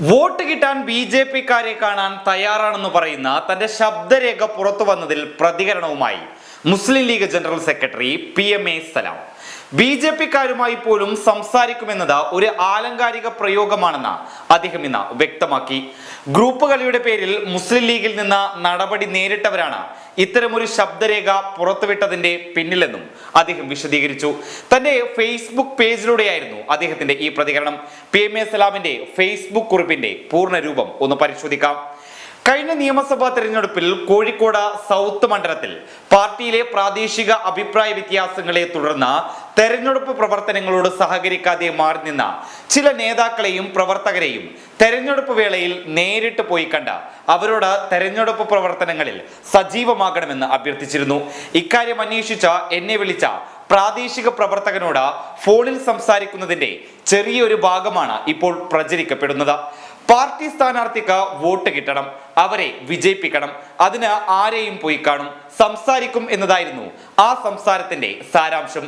Vote കിട്ടാൻ B J പിക്കാരെ കാണാൻ തയ്യാറാണെന്ന് പറയുന്ന തന്റെ ശബ്ദരേഖ പുറത്തു വന്നതിൽ പ്രതികരണവുമായി Muslim League general secretary P M A Salam. B J പിക്കാരുമായി പോലും സംസാരിക്കുമെന്നത് ഒരു ആലങ്കാരിക പ്രയോഗമാണെന്ന് അദ്ദേഹം ഇന്ന് വ്യക്തമാക്കി. ഗ്രൂപ്പ് കളിയുടെ പേരിൽ മുസ്ലിം ലീഗിൽ നിന്ന് നടപടി നേരിട്ടവരാണ് ഇത്തരമൊരു ശബ്ദരേഖ പുറത്തുവിട്ടതിന്റെ പിന്നിലെന്നും അദ്ദേഹം വിശദീകരിച്ചു. തന്റെ ഫേസ്ബുക്ക് പേജിലൂടെയായിരുന്നു അദ്ദേഹത്തിന്റെ ഈ പ്രതികരണം. പി എം എ സലാമിന്റെ ഫേസ്ബുക്ക് കുറിപ്പിന്റെ പൂർണ രൂപം ഒന്ന് പരിശോധിക്കാം. കഴിഞ്ഞ നിയമസഭാ തെരഞ്ഞെടുപ്പിൽ കോഴിക്കോട് സൗത്ത് മണ്ഡലത്തിൽ പാർട്ടിയിലെ പ്രാദേശിക അഭിപ്രായ വ്യത്യാസങ്ങളെ തുടർന്ന് തെരഞ്ഞെടുപ്പ് പ്രവർത്തനങ്ങളോട് സഹകരിക്കാതെ മാറി നിന്ന ചില നേതാക്കളെയും പ്രവർത്തകരെയും തെരഞ്ഞെടുപ്പ് വേളയിൽ നേരിട്ട് പോയി കണ്ട അവരോട് തെരഞ്ഞെടുപ്പ് പ്രവർത്തനങ്ങളിൽ സജീവമാകണമെന്ന് അഭ്യർത്ഥിച്ചിരുന്നു. ഇക്കാര്യം അന്വേഷിച്ച എന്നെ വിളിച്ച പ്രാദേശിക പ്രവർത്തകനോട് ഫോണിൽ സംസാരിക്കുന്നതിന്റെ ചെറിയൊരു ഭാഗമാണ് ഇപ്പോൾ പ്രചരിക്കപ്പെടുന്നത്. പാർട്ടി സ്ഥാനാർത്ഥിക്ക് വോട്ട് കിട്ടണം അവരെ വിജയിപ്പിക്കണം അതിന് ആരെയും പോയി കാണും സംസാരിക്കും എന്നതായിരുന്നു ആ സംസാരത്തിന്റെ സാരാംശം.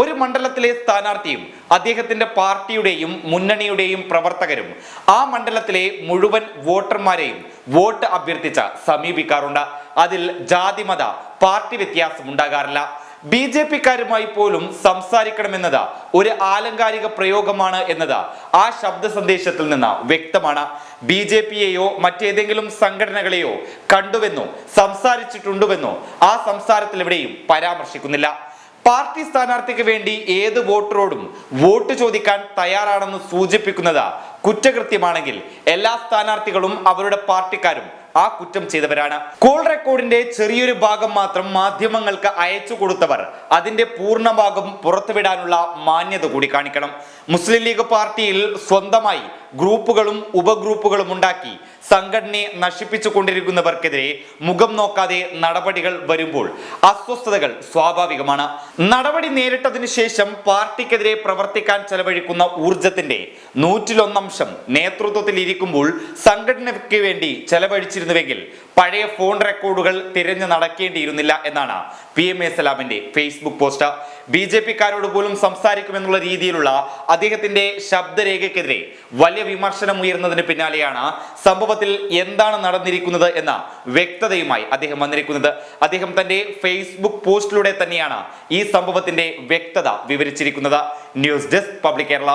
ഒരു മണ്ഡലത്തിലെ സ്ഥാനാർത്ഥിയും അദ്ദേഹത്തിന്റെ പാർട്ടിയുടെയും മുന്നണിയുടെയും പ്രവർത്തകരും ആ മണ്ഡലത്തിലെ മുഴുവൻ വോട്ടർമാരെയും വോട്ട് അഭ്യർത്ഥിച്ച സമീപിക്കാറുണ്ട്. അതിൽ ജാതിമത പാർട്ടി വ്യത്യാസം ഉണ്ടാകാറില്ല. ബി ജെ പിക്കാരുമായി പോലും സംസാരിക്കണമെന്നത് ഒരു ആലങ്കാരിക പ്രയോഗമാണ് എന്നത് ആ ശബ്ദ സന്ദേശത്തിൽ നിന്ന് വ്യക്തമാണ്. ബി ജെ പിയെയോ മറ്റേതെങ്കിലും സംഘടനകളെയോ കണ്ടുവെന്നോ സംസാരിച്ചിട്ടുണ്ടുവെന്നോ ആ സംസാരത്തിൽ എവിടെയും പരാമർശിക്കുന്നില്ല. പാർട്ടി സ്ഥാനാർത്ഥിക്ക് വേണ്ടി ഏത് വോട്ടറോടും വോട്ട് ചോദിക്കാൻ തയ്യാറാണെന്ന് സൂചിപ്പിക്കുന്നത് കുറ്റകൃത്യമാണെങ്കിൽ എല്ലാ സ്ഥാനാർത്ഥികളും അവരുടെ പാർട്ടിക്കാരും ആ കുറ്റം ചെയ്തവരാണ്. കോൾ റെക്കോർഡിന്റെ ചെറിയൊരു ഭാഗം മാത്രം മാധ്യമങ്ങൾക്ക് അയച്ചു കൊടുത്തവർ. അതിന്റെ പൂർണ ഭാഗം പുറത്തുവിടാനുള്ള മാന്യത കൂടി കാണിക്കണം. മുസ്ലിം ലീഗ് പാർട്ടിയിൽ സ്വന്തമായി ഗ്രൂപ്പുകളും ഉപഗ്രൂപ്പുകളും ഉണ്ടാക്കി സംഘടനയെ നശിപ്പിച്ചു കൊണ്ടിരിക്കുന്നവർക്കെതിരെ മുഖം നോക്കാതെ നടപടികൾ വരുമ്പോൾ അസ്വസ്ഥതകൾ സ്വാഭാവികമാണ്. നടപടി നേരിട്ടതിനു ശേഷം പാർട്ടിക്കെതിരെ പ്രവർത്തിക്കാൻ ചെലവഴിക്കുന്ന ഊർജത്തിന്റെ നൂറ്റിലൊന്നംശം നേതൃത്വത്തിൽ ഇരിക്കുമ്പോൾ സംഘടനയ്ക്ക് വേണ്ടി ചെലവഴിച്ചിരുന്നുവെങ്കിൽ പഴയ ഫോൺ റെക്കോർഡുകൾ തിരഞ്ഞു നടക്കേണ്ടിയിരുന്നില്ല എന്നാണ് പി എം എ സലാമിന്റെ ഫേസ്ബുക്ക് പോസ്റ്റ്. ബി ജെ പിക്കാരോട് പോലും സംസാരിക്കുമെന്നുള്ള രീതിയിലുള്ള അദ്ദേഹത്തിന്റെ ശബ്ദരേഖക്കെതിരെ വലിയ വിമർശനം ഉയർന്നതിന് പിന്നാലെയാണ് സംഭവത്തിൽ എന്താണ് നടന്നിരിക്കുന്നത് എന്ന വ്യക്തതയുമായി അദ്ദേഹം വന്നിരിക്കുന്നത്. അദ്ദേഹം തന്റെ ഫേസ്ബുക്ക് പോസ്റ്റിലൂടെ തന്നെയാണ് ഈ സംഭവത്തിന്റെ വ്യക്തത വിവരിച്ചിരിക്കുന്നത്. News desk public Kerala.